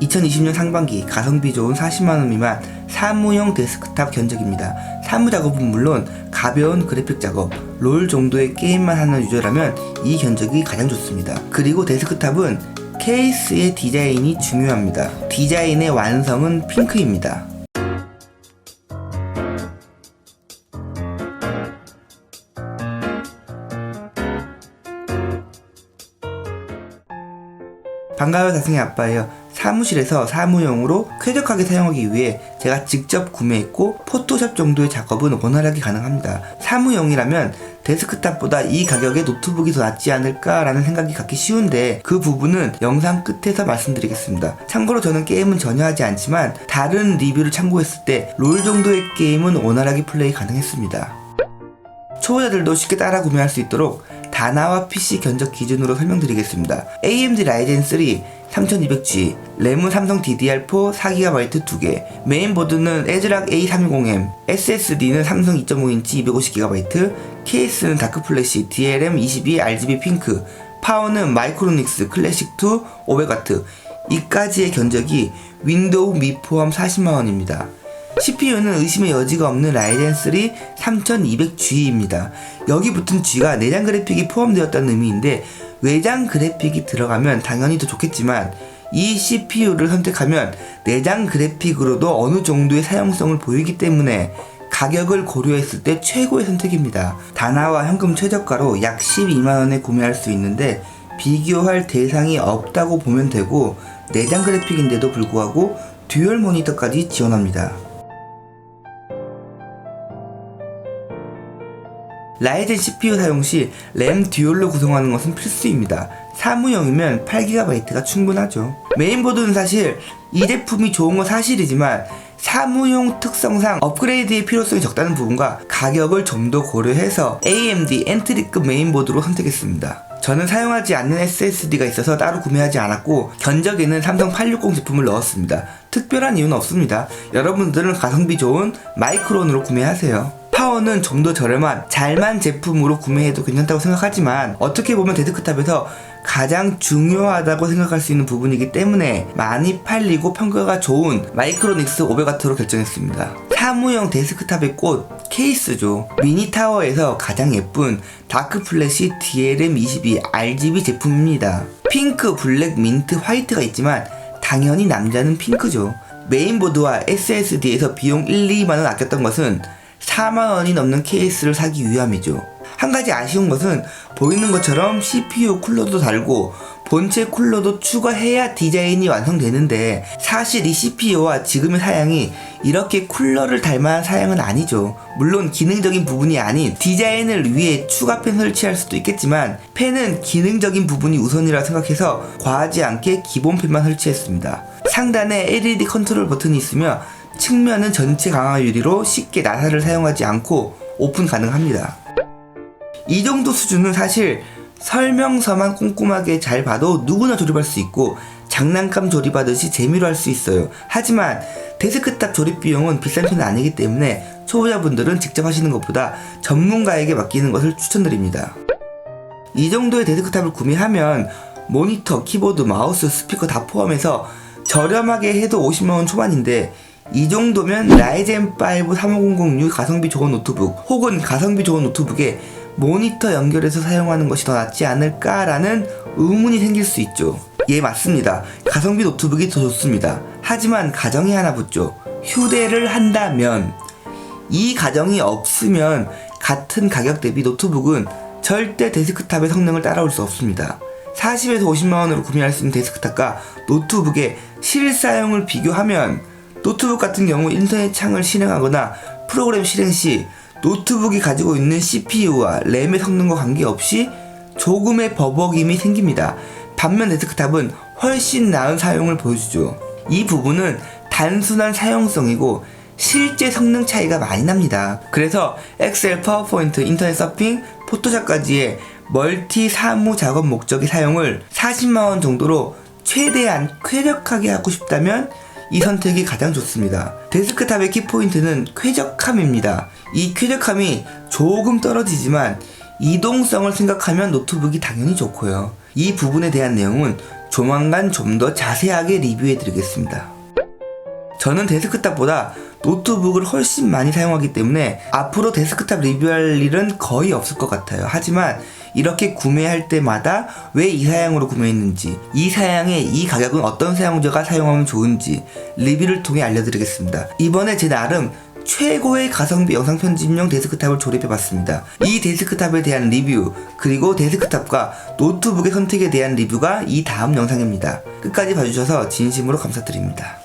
2020년 상반기 가성비 좋은 40만원 미만 사무용 데스크탑 견적입니다. 사무 작업은 물론 가벼운 그래픽 작업, 롤 정도의 게임만 하는 유저라면 이 견적이 가장 좋습니다. 그리고 데스크탑은 케이스의 디자인이 중요합니다. 디자인의 완성은 핑크입니다. 반가워요 다승의 아빠예요. 사무실에서 사무용으로 쾌적하게 사용하기 위해 제가 직접 구매했고 포토샵 정도의 작업은 원활하게 가능합니다. 사무용이라면 데스크탑보다 이 가격에 노트북이 더 낫지 않을까라는 생각이 갖기 쉬운데 그 부분은 영상 끝에서 말씀드리겠습니다. 참고로 저는 게임은 전혀 하지 않지만 다른 리뷰를 참고했을 때 롤 정도의 게임은 원활하게 플레이 가능했습니다. 초보자들도 쉽게 따라 구매할 수 있도록 다나와 PC 견적 기준으로 설명드리겠습니다. AMD 라이젠 3 3200G, 램은 삼성 DDR4 4GB 2개, 메인보드는 에즈락 A310M, SSD는 삼성 2.5인치 250GB, 케이스는 다크플래시 DLM22 RGB 핑크, 파워는 마이크로닉스 클래식2 500W, 이까지의 견적이 윈도우 미 포함 40만원입니다. CPU는 의심의 여지가 없는 라이젠 3 3200G입니다. 여기 붙은 G가 내장 그래픽이 포함되었다는 의미인데 외장 그래픽이 들어가면 당연히 더 좋겠지만 이 CPU를 선택하면 내장 그래픽으로도 어느 정도의 사용성을 보이기 때문에 가격을 고려했을 때 최고의 선택입니다. 다나와 현금 최저가로 약 12만원에 구매할 수 있는데 비교할 대상이 없다고 보면 되고 내장 그래픽인데도 불구하고 듀얼 모니터까지 지원합니다. 라이젠 CPU 사용 시 램 듀얼로 구성하는 것은 필수입니다. 사무용이면 8GB가 충분하죠. 메인보드는 사실 이 제품이 좋은 건 사실이지만 사무용 특성상 업그레이드의 필요성이 적다는 부분과 가격을 좀 더 고려해서 AMD 엔트리급 메인보드로 선택했습니다. 저는 사용하지 않는 SSD가 있어서 따로 구매하지 않았고 견적에는 삼성 860 제품을 넣었습니다. 특별한 이유는 없습니다. 여러분들은 가성비 좋은 마이크론으로 구매하세요. 파워는 좀더 저렴한 잘만 제품으로 구매해도 괜찮다고 생각하지만 어떻게 보면 데스크탑에서 가장 중요하다고 생각할 수 있는 부분이기 때문에 많이 팔리고 평가가 좋은 마이크로닉스 500W로 결정했습니다. 사무용 데스크탑의 꽃 케이스죠. 미니 타워에서 가장 예쁜 다크 플래시 DLM22 RGB 제품입니다. 핑크, 블랙, 민트, 화이트가 있지만 당연히 남자는 핑크죠. 메인보드와 SSD에서 비용 1, 2만원 아꼈던 것은 4만 원이 넘는 케이스를 사기 위함이죠. 한 가지 아쉬운 것은 보이는 것처럼 CPU 쿨러도 달고 본체 쿨러도 추가해야 디자인이 완성되는데 사실 이 CPU와 지금의 사양이 이렇게 쿨러를 닮아한 사양은 아니죠. 물론 기능적인 부분이 아닌 디자인을 위해 추가 펜 설치할 수도 있겠지만 펜은 기능적인 부분이 우선이라 생각해서 과하지 않게 기본 펜만 설치했습니다. 상단에 LED 컨트롤 버튼이 있으며 측면은 전체 강화 유리로 쉽게 나사를 사용하지 않고 오픈 가능합니다. 이 정도 수준은 사실 설명서만 꼼꼼하게 잘 봐도 누구나 조립할 수 있고 장난감 조립하듯이 재미로 할 수 있어요. 하지만 데스크탑 조립 비용은 비싼 편은 아니기 때문에 초보자분들은 직접 하시는 것보다 전문가에게 맡기는 것을 추천드립니다. 이 정도의 데스크탑을 구매하면 모니터, 키보드, 마우스, 스피커 다 포함해서 저렴하게 해도 50만원 초반인데 이 정도면 라이젠 5 3500U 가성비 좋은 노트북 혹은 가성비 좋은 노트북에 모니터 연결해서 사용하는 것이 더 낫지 않을까라는 의문이 생길 수 있죠. 예, 맞습니다. 가성비 노트북이 더 좋습니다. 하지만 가정이 하나 붙죠. 휴대를 한다면 이 가정이 없으면 같은 가격 대비 노트북은 절대 데스크탑의 성능을 따라올 수 없습니다. 40에서 50만원으로 구매할 수 있는 데스크탑과 노트북의 실사용을 비교하면 노트북 같은 경우 인터넷 창을 실행하거나 프로그램 실행 시 노트북이 가지고 있는 CPU와 램의 성능과 관계없이 조금의 버벅임이 생깁니다. 반면 데스크탑은 훨씬 나은 사용을 보여주죠. 이 부분은 단순한 사용성이고 실제 성능 차이가 많이 납니다. 그래서 엑셀, 파워포인트, 인터넷 서핑, 포토샵까지의 멀티 사무 작업 목적의 사용을 40만원 정도로 최대한 쾌적하게 하고 싶다면 이 선택이 가장 좋습니다. 데스크탑의 키포인트는 쾌적함입니다. 이 쾌적함이 조금 떨어지지만 이동성을 생각하면 노트북이 당연히 좋고요. 이 부분에 대한 내용은 조만간 좀 더 자세하게 리뷰해 드리겠습니다. 저는 데스크탑보다 노트북을 훨씬 많이 사용하기 때문에 앞으로 데스크탑 리뷰할 일은 거의 없을 것 같아요. 하지만 이렇게 구매할 때마다 왜 이 사양으로 구매했는지, 이 사양의 이 가격은 어떤 사용자가 사용하면 좋은지 리뷰를 통해 알려드리겠습니다. 이번에 제 나름 최고의 가성비 영상 편집용 데스크탑을 조립해봤습니다. 이 데스크탑에 대한 리뷰, 그리고 데스크탑과 노트북의 선택에 대한 리뷰가 이 다음 영상입니다. 끝까지 봐주셔서 진심으로 감사드립니다.